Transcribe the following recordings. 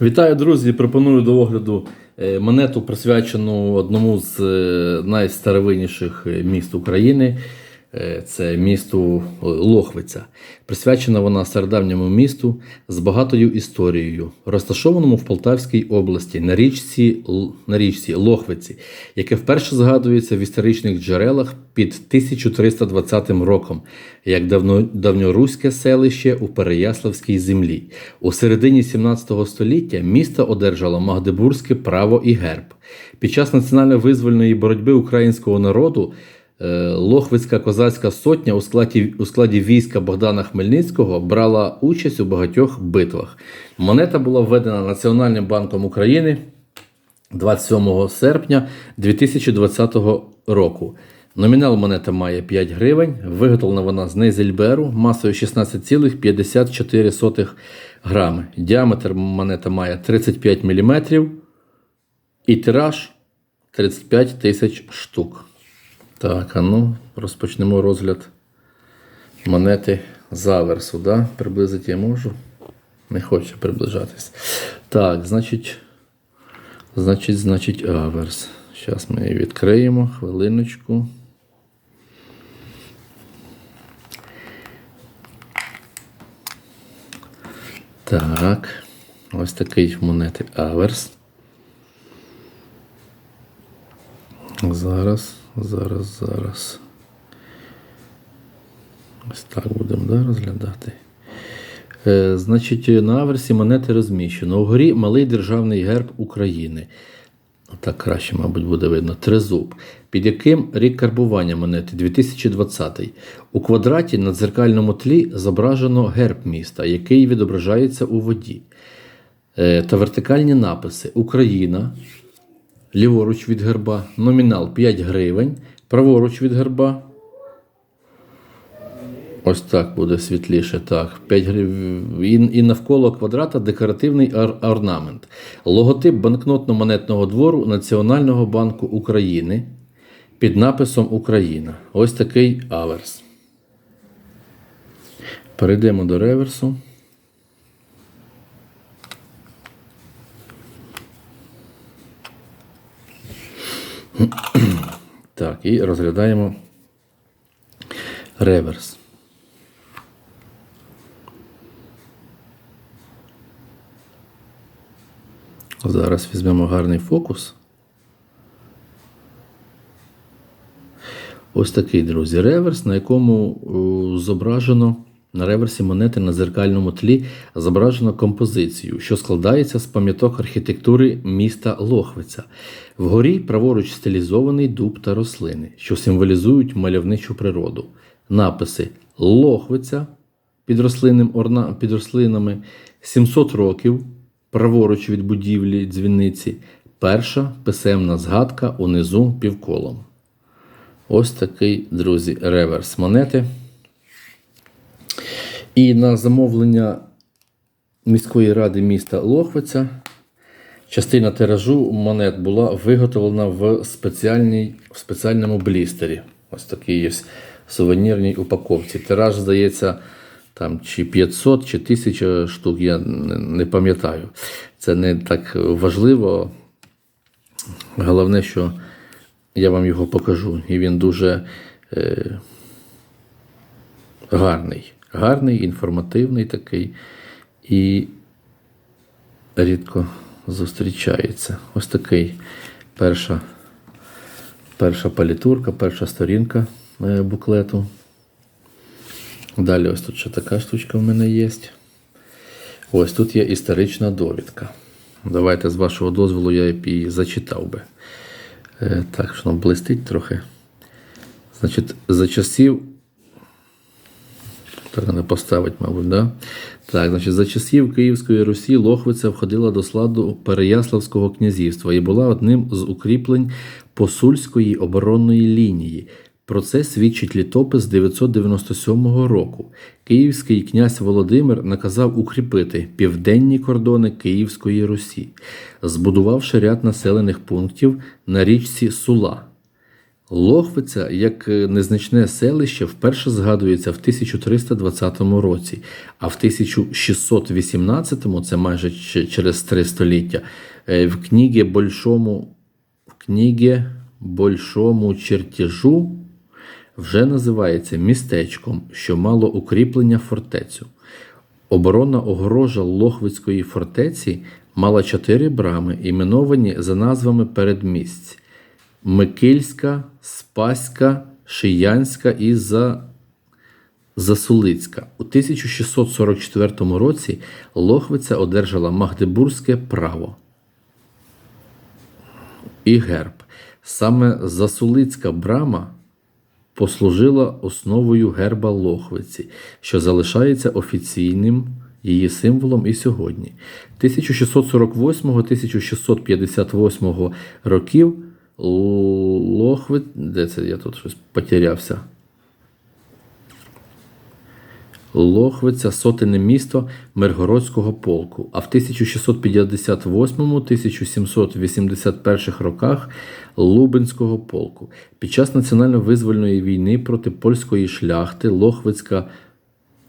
Вітаю, друзі! Пропоную до огляду е, монету, присвячену одному з е, найстаровинніших е, міст України. Е, Це місту е, Лохвиця. Присвячена вона стародавньому місту з багатою історією, розташованому в Полтавській області на річці, на річці Лохвиці, яке вперше згадується в історичних джерелах під 1320 роком, як давно, давньоруське селище у Переяславській землі. У середині 17 століття місто одержало магдебурзьке право і герб. Під час національно-визвольної боротьби українського народу Лохвицька козацька сотня у складі, у складі війська Богдана Хмельницького брала участь у багатьох битвах. Монета була введена Національним банком України 27 серпня 2020 року. Номінал монета має 5 гривень, виготовлена вона з нейзельберу масою 16,54 грами. Діаметр монета має 35 мм і тираж 35 тисяч штук. Так, а ну, розпочнемо розгляд монети заверсу. Да? Приблизити я можу. Не хочу приближатись. Так, значить. Значить, значить, аверс. Зараз ми її відкриємо. Хвилиночку. Так. Ось такий монети аверс. Зараз, зараз, зараз. Ось так будемо да, розглядати. Е, значить, на аверсі монети розміщено. Угорі малий державний герб України. Так краще, мабуть, буде видно. Тризуб. Під яким рік карбування монети 2020. У квадраті на дзеркальному тлі зображено герб міста, який відображається у воді. Е, та вертикальні написи Україна, ліворуч від герба, номінал 5 гривень, праворуч від герба. Ось так буде світліше. Так, 5 гривень. І, і навколо квадрата декоративний ор- орнамент. Логотип банкнотно-монетного двору Національного банку України під написом Україна. Ось такий аверс. Перейдемо до реверсу. Так, і розглядаємо реверс. Зараз візьмемо гарний фокус. Ось такий, друзі, реверс, на якому о, зображено на реверсі монети на зеркальному тлі зображено композицію, що складається з пам'яток архітектури міста Лохвиця. Вгорі праворуч стилізований дуб та рослини, що символізують мальовничу природу. Написи Лохвиця під, рослинним орна... під рослинами 700 років праворуч від будівлі дзвіниці, перша писемна згадка унизу півколом. Ось такий, друзі, реверс монети. І на замовлення міської ради міста Лохвиця частина тиражу монет була виготовлена в, спеціальній, в спеціальному блістері. Ось такий є сувенірній упаковці. Тираж, здається, там чи 500, чи 1000 штук, я не, пам'ятаю. Це не так важливо. Головне, що я вам його покажу. І він дуже е, гарний. Гарний, інформативний такий і рідко зустрічається. Ось такий перша, перша палітурка, перша сторінка е, буклету. Далі ось тут ще така штучка в мене є. Ось тут є історична довідка. Давайте з вашого дозволу я її зачитав би. Е, Так, що воно блистить трохи. Значить, за часів. Так, треба поставити, мабуть, да? Так, значить, за часів Київської Русі Лохвиця входила до складу Переяславського князівства і була одним з укріплень посульської оборонної лінії. Про це свідчить літопис 997 року. Київський князь Володимир наказав укріпити південні кордони Київської Русі, збудувавши ряд населених пунктів на річці Сула. Лохвиця як е, незначне селище вперше згадується в 1320 році, а в 1618, це майже через три століття, е, в книгі Большому, в книгі Большому чертежу вже називається містечком, що мало укріплення фортецю. Оборонна огорожа Лохвицької фортеці мала чотири брами, іменовані за назвами передмість: Микильська, Спаська, Шиянська і За... Засулицька. У 1644 році Лохвиця одержала Магдебурзьке право і герб. Саме Засулицька брама послужила основою герба Лохвиці, що залишається офіційним її символом і сьогодні. 1648-1658 років Лохвиць. Де це я тут щось потерявся? Лохвиця сотенне місто Миргородського полку, а в 1658-1781 роках Лубенського полку. Під час національно-визвольної війни проти польської шляхти Лохвицька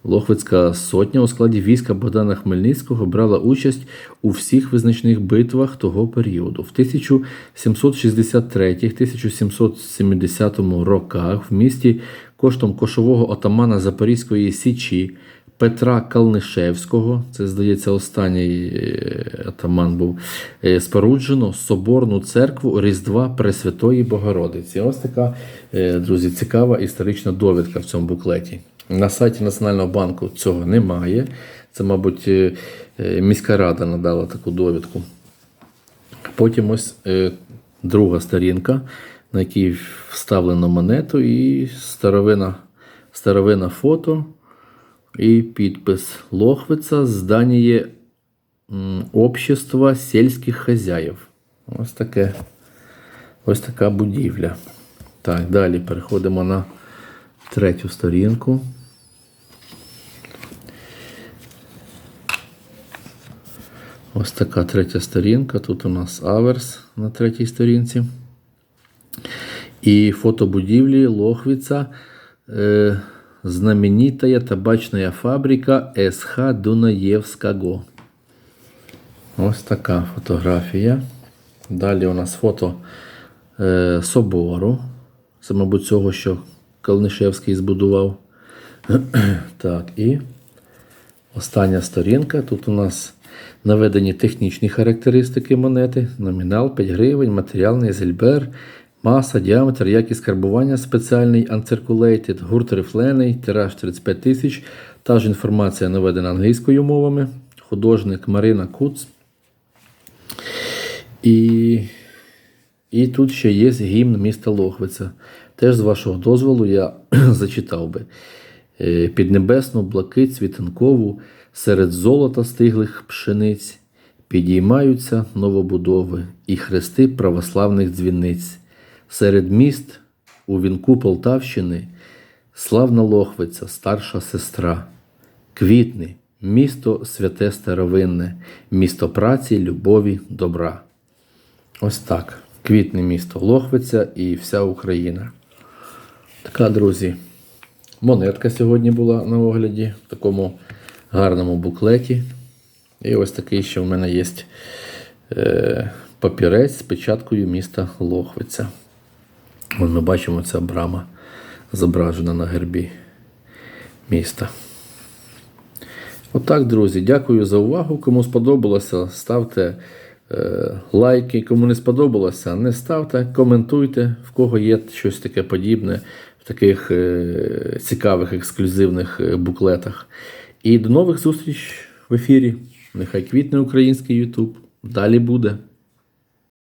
Лохвицька сотня у складі війська Богдана Хмельницького брала участь у всіх визначних битвах того періоду. В 1763-1770 роках в місті коштом кошового отамана Запорізької Січі Петра Калнишевського, це здається останній е, атаман був, е, споруджено соборну церкву Різдва Пресвятої Богородиці. Ось така, е, друзі, цікава історична довідка в цьому буклеті. На сайті Національного банку цього немає. Це, мабуть, е, е, міська рада надала таку довідку. Потім ось е, друга сторінка, на якій вставлено монету, і старовина, старовина фото, і підпис Лохвиця здання общества сільських хазяїв. Ось таке. Ось така будівля. Так, далі переходимо на третю сторінку. Ось така третя сторінка. Тут у нас аверс на третій сторінці. І фото будівлі Лохвіца. Е, знаменитая табачная фабрика СХ Дунаєвського. Ось така фотографія. Далі у нас фото е, собору. Це, мабуть, цього, що Калнишевський збудував. так, і остання сторінка. Тут у нас наведені технічні характеристики монети, номінал 5 гривень, матеріальний зельбер, маса, діаметр, якість карбування спеціальний uncirculated, гурт рифлений, тираж 35 тисяч. Та ж інформація наведена англійською мовами. Художник Марина Куц. І, і тут ще є гімн міста Лохвиця. Теж з вашого дозволу я зачитав би. Е, Піднебесну блакить світанкову, серед золота стиглих пшениць, підіймаються новобудови і хрести православних дзвіниць. Серед міст у вінку Полтавщини славна Лохвиця, старша сестра, квітни, місто святе старовинне, місто праці, любові, добра. Ось так. Квітне місто Лохвиця і вся Україна. Така, друзі, монетка сьогодні була на огляді в такому гарному буклеті. І ось такий ще в мене є е, папірець з печаткою міста Лохвиця. Вон ми бачимо, ця брама зображена на гербі міста. Отак, друзі, дякую за увагу. Кому сподобалося, ставте е, лайки. Кому не сподобалося, не ставте, коментуйте, в кого є щось таке подібне в таких е, цікавих ексклюзивних буклетах. І до нових зустріч в ефірі. Нехай квітне український Ютуб. Далі буде.